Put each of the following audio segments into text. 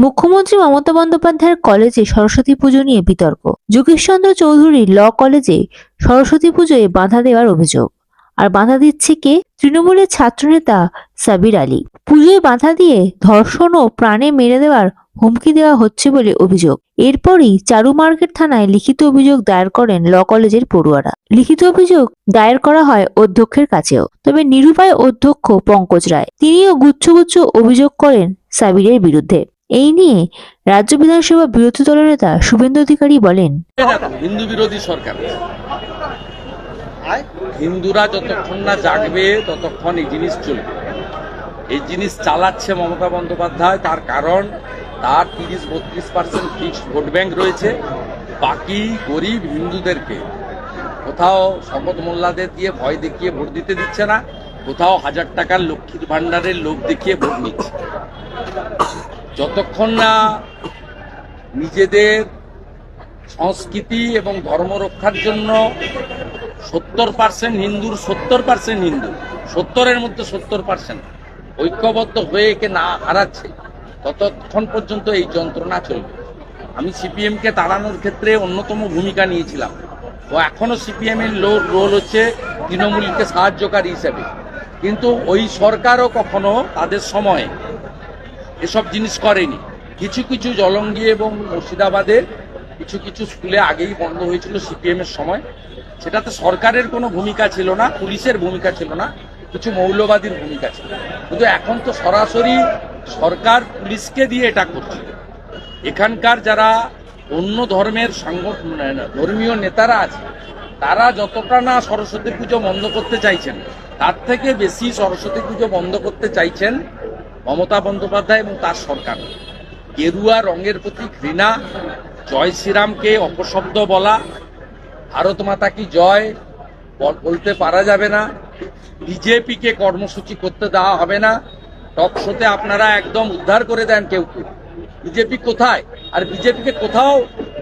মুখ্যমন্ত্রী মমতা বন্দ্যোপাধ্যায়ের কলেজে সরস্বতী পুজো নিয়ে বিতর্ক। যোগেশচন্দ্র চৌধুরী ল কলেজে সরস্বতী পুজোয় বাধা দেওয়ার অভিযোগ। আর বাধা দিচ্ছে কে? তৃণমূলের ছাত্রনেতা সাবির আলী। পুজোয় বাধা দিয়ে ধর্ষণ ও প্রাণে মেরে দেওয়ার হুমকি দেওয়া হচ্ছে বলে অভিযোগ। এরপরই চারু মার্কেট থানায় লিখিত অভিযোগ দায়ের করেন ল কলেজের পড়ুয়ারা। লিখিত অভিযোগ দায়ের করা হয় অধ্যক্ষের কাছেও। তবে নিরুপায় অধ্যক্ষ পঙ্কজ রায়। তিনিও গুচ্ছগুচ্ছ অভিযোগ করেন সাবিরের বিরুদ্ধে। এই নিয়ে রাজ্য বিধানসভা বিরোধী দলনেতা শুভেন্দু অধিকারী বলেন। হিন্দু বিরোধী সরকার। হিন্দুরা যতক্ষণ না জাগবে, ততক্ষণ এই জিনিস চলবে। এই জিনিস চালাচ্ছে মমতা বন্দ্যোপাধ্যায়, তার কারণ তার তিরিশ বত্রিশ পার্সেন্ট ফিক্সড ভোট ব্যাংক রয়েছে। বাকি গরিব হিন্দুদেরকে কোথাও শপথ মোল্লাদের দিয়ে ভয় দেখিয়ে ভোট দিতে দিচ্ছে না, কোথাও হাজার টাকার লক্ষ্মীর ভাণ্ডারের লোক দেখিয়ে ভোট নিচ্ছে। যতক্ষণ না নিজেদের সংস্কৃতি এবং ধর্ম রক্ষার জন্য সত্তর পার্সেন্ট হিন্দুর, সত্তর পার্সেন্ট হিন্দু, সত্তরের মধ্যে সত্তর পার্সেন্ট ঐক্যবদ্ধ হয়ে একে না হারাচ্ছে, ততক্ষণ পর্যন্ত এই যন্ত্রণা চলবে। আমি সিপিএমকে তাড়ানোর ক্ষেত্রে অন্যতম ভূমিকা নিয়েছিলাম। ও এখনও সিপিএম এর লো- রোল হচ্ছে তৃণমূলকে সাহায্যকারী হিসেবে। কিন্তু ওই সরকারও কখনো তাদের সময়ে এসব জিনিস করেনি। কিছু কিছু জলঙ্গি এবং মুর্শিদাবাদে কিছু কিছু স্কুলে আগেই বন্ধ হয়েছিল সিপিএম এর সময়। সেটাতে সরকারের কোনো ভূমিকা ছিল না, পুলিশের ভূমিকা ছিল না, কিছু মৌলবাদীর ভূমিকা ছিল। কিন্তু এখন তো সরাসরি সরকার পুলিশকে দিয়ে এটা করছে। এখানকার যারা অন্য ধর্মের সাংগ- ধর্মীয় নেতারা আছে, তারা যতটা না সরস্বতী পুজো বন্ধ করতে চাইছেন, তার থেকে বেশি সরস্বতী পুজো বন্ধ করতে চাইছেন মমতা বন্দ্যোপাধ্যায় এবং তার সরকার। গেরুয়া রঙের প্রতি ঘৃণা জয় শ্রীরামকে অপশব্দ বলা, ভারত মাতা কি জয় বলতে পারা যাবে না, বিজেপিকে কর্মসূচি করতে দেওয়া হবে না, টক শোতে আপনারা একদম উদ্ধার করে দেন কেউ কেউ। বিজেপি কোথায়? আর বিজেপিকে কোথাও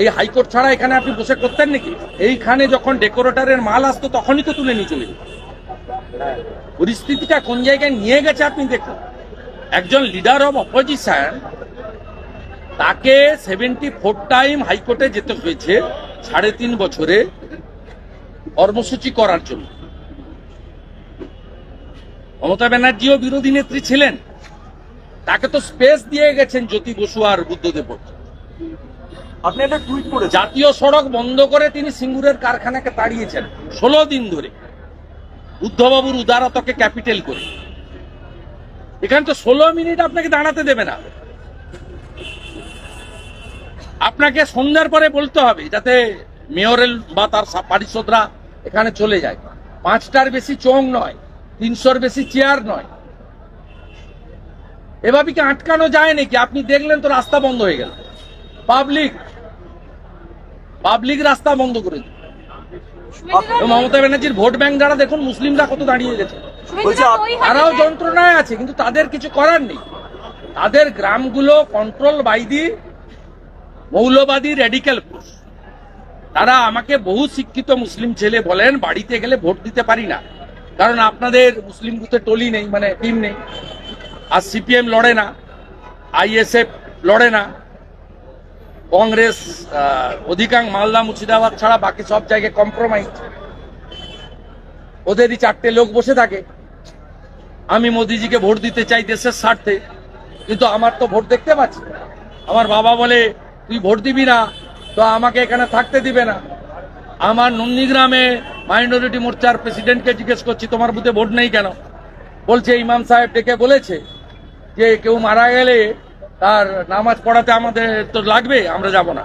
এই হাইকোর্ট ছাড়া এখানে আপনি বসে করতেন নাকি? এইখানে যখন ডেকোরেটরের মাল আসতো তখনই তো তুলে নিয়ে চলে। পরিস্থিতিটা কোন জায়গায় নিয়ে গেছে আপনি দেখুন। একজন লিডার অব অপোজিশন তাকে সেভেন্টি ফোর টাইম হাইকোর্টে যেতে হয়েছে সাড়ে তিন বছরে কর্মসূচি করার জন্য। মমতা ব্যানার্জিও বিরোধী নেত্রী ছিলেন। তাকে তো স্পেস দিয়ে গেছেন জ্যোতি বসু আর বুদ্ধদেব আপনি একটা টুইট করে জাতীয় সড়ক বন্ধ করে তিনি সিঙ্গুরের কারখানাকে তাড়িয়েছেন। ষোলো দিন ধরে। বুদ্ধবাবুর উদারতকে ক্যাপিটাল করে। এখানে তো ষোলো মিনিট আপনাকে দাঁড়াতে দেবে না। আপনাকে সন্ধ্যার পরে বলতে হবে যাতে মেয়রেল বা তার পারিষদরা এখানে চলে যায়। পাঁচটার বেশি চোং নয় তিনশোর বেশি চেয়ার নয়। এভাবে কি আটকানো যায় নাকি? আপনি দেখলেন তো রাস্তা বন্ধ হয়ে গেল। পাবলিক পাবলিক রাস্তা বন্ধ করে দিল। মমতা ব্যানার্জির ভোট ব্যাংক যারা দেখুন মুসলিমরা কত দাঁড়িয়ে গেছে। বলছি তারাও যন্ত্রণায় আছে কিন্তু তাদের কিছু করার নেই। তাদের গ্রামগুলো কন্ট্রোল বাই দি মৌলবাদী রেডিক্যাল ফোর্স তারা আমাকে বহু শিক্ষিত মুসলিম ছেলে বলেন বাড়িতে গেলে ভোট দিতে পারি না। কারণ আপনাদের মুসলিম বুথে টলি নেই মানে টিম নেই। আর সিপিএম লড়ে না আইএসএফ লড়ে না। কংগ্রেস অধিকাংশ মালদা মুর্শিদাবাদ ছাড়া বাকি সব জায়গায় কম্প্রোমাইজ ওদেরই চারটে লোক বসে থাকে। আমি মোদিজিকে ভোট দিতে চাই দেশের স্বার্থে, কিন্তু আমার তো ভোট দেখতে পাচ্ছি আমার বাবা বলে, তুই ভোট দিবি না, তো আমাকে এখানে থাকতে দিবে না। আমার নন্দীগ্রামে মাইনরিটি মোর্চার প্রেসিডেন্টকে জিজ্ঞেস করছি, তোমার বুথে ভোট নেই কেন? বলছে, ইমাম সাহেব ডেকে বলেছে যে কেউ মারা গেলে তার নামাজ পড়াতে আমাদের তো লাগবে, আমরা যাব না।